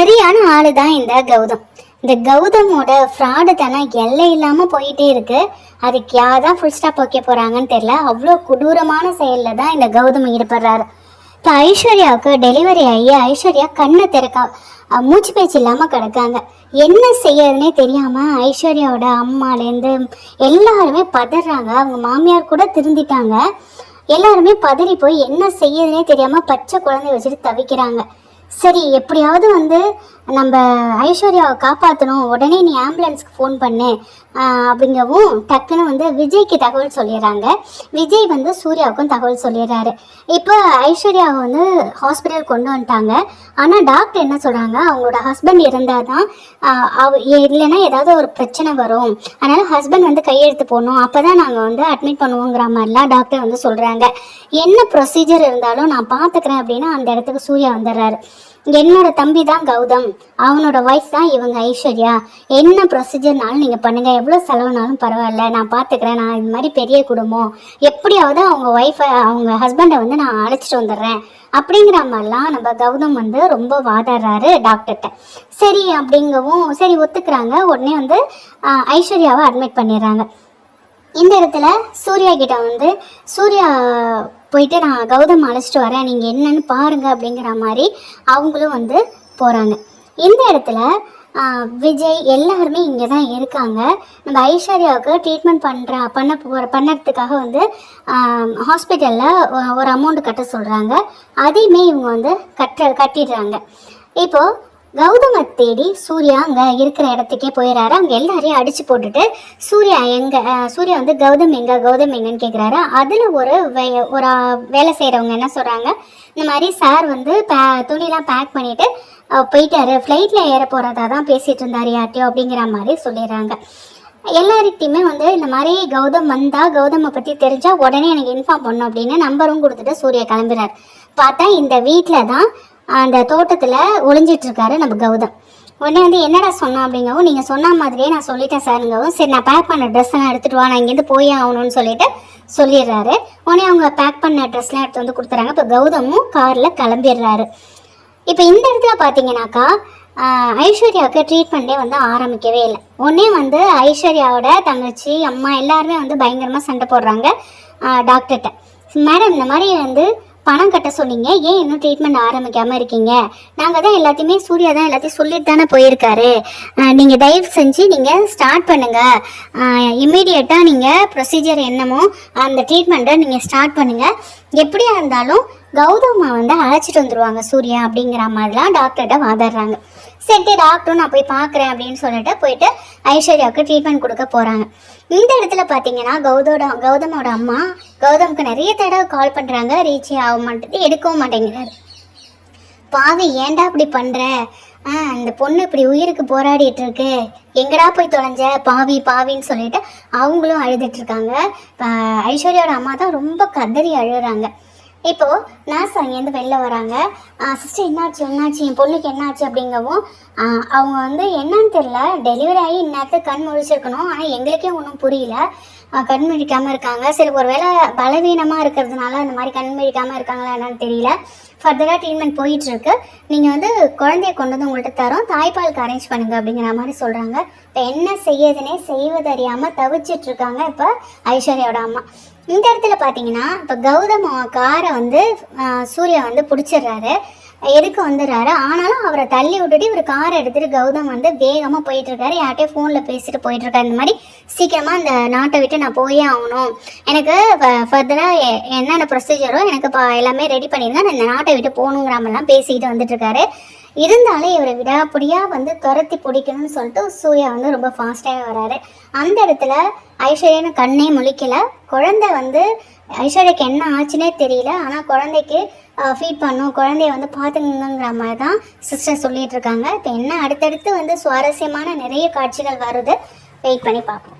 சரியான ஆளு தான் இந்த கௌதம். இந்த கௌதமோட ஃப்ராடு தானே எல்லை இல்லாமல் போயிட்டே இருக்கு. அதுக்கு யார் தான் ஃபுல் ஸ்டாப் வைக்க போகிறாங்கன்னு தெரில அவ்வளோ கொடூரமான செயலில் தான் இந்த கௌதம் ஈடுபடுறாரு. இப்போ ஐஸ்வர்யாவுக்கு டெலிவரி ஆகி ஐஸ்வர்யா கண்ணை திறக்கா மூச்சு பேச்சு இல்லாமல் கிடக்காங்க. என்ன செய்யறதுனே தெரியாமல் ஐஸ்வர்யாவோட அம்மாலேருந்து எல்லாருமே பதறாங்க. அவங்க மாமியார் கூட திருந்திட்டாங்க. எல்லாருமே பதறி போய் என்ன செய்யறதுனே தெரியாமல் பச்சை குழந்தைய வச்சுட்டு தவிக்கிறாங்க. சரி எப்படியாவது வந்து நம்ம ஐஸ்வர்யாவை காப்பாற்றணும் உடனே நீ ஆம்புலன்ஸ்க்கு ஃபோன் பண்ணு. அப்படிங்கவும் டக்குன்னு வந்து விஜய்க்கு தகவல் சொல்லிடுறாங்க. விஜய் வந்து சூர்யாவுக்கும் தகவல் சொல்லிடுறாரு. இப்போ ஐஸ்வர்யாவை வந்து ஹாஸ்பிட்டல் கொண்டு வந்துட்டாங்க. ஆனால் டாக்டர் என்ன சொல்கிறாங்க அவங்களோட ஹஸ்பண்ட் இருந்தால் தான் அவ இல்லைன்னா ஏதாவது ஒரு பிரச்சனை வரும். அதனால் ஹஸ்பண்ட் வந்து கையெழுத்து போடணும். அப்போ தான் நாங்கள் வந்து அட்மிட் பண்ணுவோங்கிற மாதிரிலாம் டாக்டர் வந்து சொல்கிறாங்க என்ன ப்ரொசீஜர் இருந்தாலும் நான் பார்த்துக்கிறேன் அப்படின்னா அந்த இடத்துக்கு சூர்யா வந்துடுறாரு. என்னோட தம்பி தான் கௌதம். அவனோட ஒய்ஃப் தான் இவங்க ஐஸ்வர்யா. என்ன ப்ரொசீஜர்னாலும் நீங்கள் பண்ணுங்கள் எவ்வளோ செலவுனாலும் பரவாயில்ல. நான் பார்த்துக்கிறேன் நான் இது மாதிரி பெரிய குடும்பம். எப்படியாவது அவங்க ஒய்ஃபை அவங்க ஹஸ்பண்டை வந்து நான் அழைச்சிட்டு வந்துடுறேன். அப்படிங்கிற மாதிரிலாம் நம்ம கௌதம் வந்து ரொம்ப வாதாடுறாரு டாக்டர்கிட்ட சரி அப்படிங்கவும் சரி ஒத்துக்கிறாங்க. உடனே வந்து ஐஸ்வர்யாவை அட்மிட் பண்ணிடுறாங்க. இந்த இடத்துல சூர்யா கிட்ட வந்து சூர்யா போயிட்டு நான் கௌதம் அழைச்சிட்டு வரேன். நீங்கள் என்னன்னு பாருங்க அப்படிங்கிற மாதிரி அவங்களும் வந்து போகிறாங்க இந்த இடத்துல விஜய் எல்லாருமே இங்கே தான் இருக்காங்க. நம்ம ஐஸ்வர்யாவுக்கு ட்ரீட்மெண்ட் பண்ணுற பண்ண போகிற பண்ணுறதுக்காக வந்து ஹாஸ்பிட்டலில் ஒரு அமௌண்ட் கட்ட சொல்கிறாங்க அதையுமே இவங்க வந்து கட்ட கட்டிடுறாங்க. இப்போது கௌதமை தேடி சூர்யா அங்கே இருக்கிற இடத்துக்கே போயிடுறாரு அங்கே எல்லாரையும் அடிச்சு போட்டுட்டு சூர்யா எங்க சூர்யா வந்து கௌதம் எங்க கௌதம் எங்கன்னு கேட்குறாரு அதில் ஒரு வே- ஒரு வேலை செய்கிறவங்க என்ன சொல்கிறாங்க இந்த மாதிரி சார் வந்து பே துணிலாம் பேக் பண்ணிவிட்டு போயிட்டாரு. ஃப்ளைட்டில் ஏற போகிறதா தான் பேசிகிட்டு இருந்தார் யார்ட்டையோ அப்படிங்கிற மாதிரி சொல்லிடுறாங்க. எல்லார்கிட்டையுமே வந்து இந்த மாதிரி கௌதம் வந்தால் கௌதமை பற்றி தெரிஞ்சால் உடனே எனக்கு இன்ஃபார்ம் பண்ணும் அப்படின்னு நம்பரும் கொடுத்துட்டு சூர்யா கிளம்புறாரு. பார்த்தா இந்த வீட்டில் தான் அந்த தோட்டத்தில் ஒளிஞ்சிட்டு இருக்காரு நம்ம கௌதம். உடனே வந்து என்னடா சொன்னோம் அப்படிங்கவும் நீங்கள் சொன்ன மாதிரியே நான் சொல்லிட்டேன் சாருங்கவும் சரி நான் பேக் பண்ண ட்ரெஸ் எல்லாம் எடுத்துகிட்டு வா நான் இங்கேருந்து போயே ஆகணும்னு சொல்லிட்டு சொல்லிடுறாரு. உடனே அவங்க பேக் பண்ண ட்ரெஸ்லாம் எடுத்து வந்து கொடுத்துறாங்க. இப்போ கௌதமும் காரில் கிளம்பிடுறாரு. இப்போ இந்த இடத்துல பார்த்தீங்கன்னாக்கா ஐஸ்வர்யாவுக்கு ட்ரீட்மெண்ட்டே வந்து ஆரம்பிக்கவே இல்லை. உடனே வந்து ஐஸ்வர்யாவோட தங்கச்சி அம்மா எல்லாருமே வந்து பயங்கரமாக சண்டை போடுறாங்க டாக்டர்கிட்ட மேடம் இந்த மாதிரி வந்து பணம் கட்ட சொன்னீங்க. ஏன் இன்னும் ட்ரீட்மெண்ட் ஆரம்பிக்காமல் இருக்கீங்க? நாங்கள் தான் எல்லாத்தையுமே சூர்யா தான் எல்லாத்தையும் சொல்லிட்டு தானே போயிருக்காரு. நீங்கள் தயவு செஞ்சு நீங்கள் ஸ்டார்ட் பண்ணுங்கள் இம்மிடியட்டாக நீங்கள் ப்ரொசீஜர் என்னமோ அந்த ட்ரீட்மெண்ட்டை நீங்கள் ஸ்டார்ட் பண்ணுங்கள் எப்படியா இருந்தாலும் கௌதம்மா வந்து அழைச்சிட்டு வந்துருவாங்க சூர்யா அப்படிங்கிற மாதிரிலாம் டாக்டர்கிட்ட வாதாடுறாங்க. சரி டாக்டரும் நான் போய் பார்க்குறேன் அப்படின்னு சொல்லிட்டு போயிட்டு ஐஸ்வர்யாவுக்கு ட்ரீட்மெண்ட் கொடுக்க போகிறாங்க இந்த இடத்துல பார்த்தீங்கன்னா கௌதோட கௌதமோட அம்மா கௌதமுக்கு நிறைய தடவை கால் பண்ணுறாங்க ரீச் ஆக மாட்டேது எடுக்கவும் மாட்டேங்கிறாரு. பாவி ஏன்டா இப்படி பண்ணுற ஆ இந்த பொண்ணு இப்படி உயிருக்கு போராடிட்டு இருக்கு. எங்கடா போய் தொலைஞ்ச? பாவி பாவின்னு சொல்லிட்டு அவங்களும் அழுதுட்டு இருக்காங்க. ஐஸ்வர்யாவோட அம்மா தான் ரொம்ப கதறி அழுகுறாங்க. இப்போ நர்ஸ் அங்கேருந்து வெளில வராங்க. சிஸ்டர் என்னாச்சு என்னாச்சு என் பொண்ணுக்கு என்னாச்சு அப்படிங்கவும் அவங்க வந்து என்னன்னு தெரியல. டெலிவரி ஆகி இந்நேரத்துக்கு கண் முழிச்சிருக்கணும். ஆனால் எங்களுக்கே ஒன்றும் புரியல. கண் முழிக்காமல் இருக்காங்க. சரி ஒருவேளை பலவீனமாக இருக்கிறதுனால இந்த மாதிரி கண் முழிக்காமல் இருக்காங்களா என்னன்னு தெரியல. ஃபர்தராக ட்ரீட்மெண்ட் போயிட்டுருக்கு. நீங்கள் வந்து குழந்தைய கொண்டு வந்து உங்கள்கிட்ட தரோம். தாய்ப்பாலுக்கு அரேஞ்ச் பண்ணுங்க அப்படிங்கிற மாதிரி சொல்கிறாங்க இப்போ என்ன செய்யறதுனே செய்வதறியாமல் தவிச்சிட்டு இருக்காங்க இப்போ ஐஸ்வர்யாவோட அம்மா. இந்த இடத்துல பார்த்தீங்கன்னா இப்போ கௌதம் காரை வந்து சூர்யா வந்து பிடிச்சிடுறாரு. எதுக்கு வந்துடுறாரு? ஆனாலும் அவரை தள்ளி விட்டுட்டு இவர் காரை எடுத்துகிட்டு கௌதம் வந்து வேகமாக போயிட்டுருக்காரு. யார்கிட்டயே யார்கிட்டயும் ஃபோனில் பேசிட்டு போயிட்டுருக்காரு. இந்த மாதிரி சீக்கிரமாக அந்த நாட்டை விட்டு நான் போயே ஆகணும். எனக்கு ஃபர்தராக என்னென்ன ப்ரொசீஜரோ எனக்கு இப்போ எல்லாமே ரெடி பண்ணியிருந்தேன் நான் இந்த நாட்டை விட்டு போகணுங்கிற மாதிரிலாம் பேசிக்கிட்டு வந்துட்டுருக்காரு. இருந்தாலும் இவரை விடாப்பிடியாக வந்து துரத்தி பிடிக்கணும்னு சொல்லிட்டு சூர்யா வந்து ரொம்ப ஃபாஸ்ட்டாகவே வராரு. அந்த இடத்துல ஐஸ்வர்யான்னு கண்ணே முழிக்கல. குழந்தை வந்து ஐஸ்வர்யாக்கு என்ன ஆச்சுன்னே தெரியல. ஆனால் குழந்தைக்கு ஃபீட் பண்ணும். குழந்தைய வந்து பார்த்துங்கிற மாதிரி தான் சிஸ்டர் சொல்லிட்டு இருக்காங்க. இப்போ என்ன அடுத்தடுத்து வந்து சுவாரஸ்யமான நிறைய காட்சிகள் வருது. வெயிட் பண்ணி பார்ப்போம்.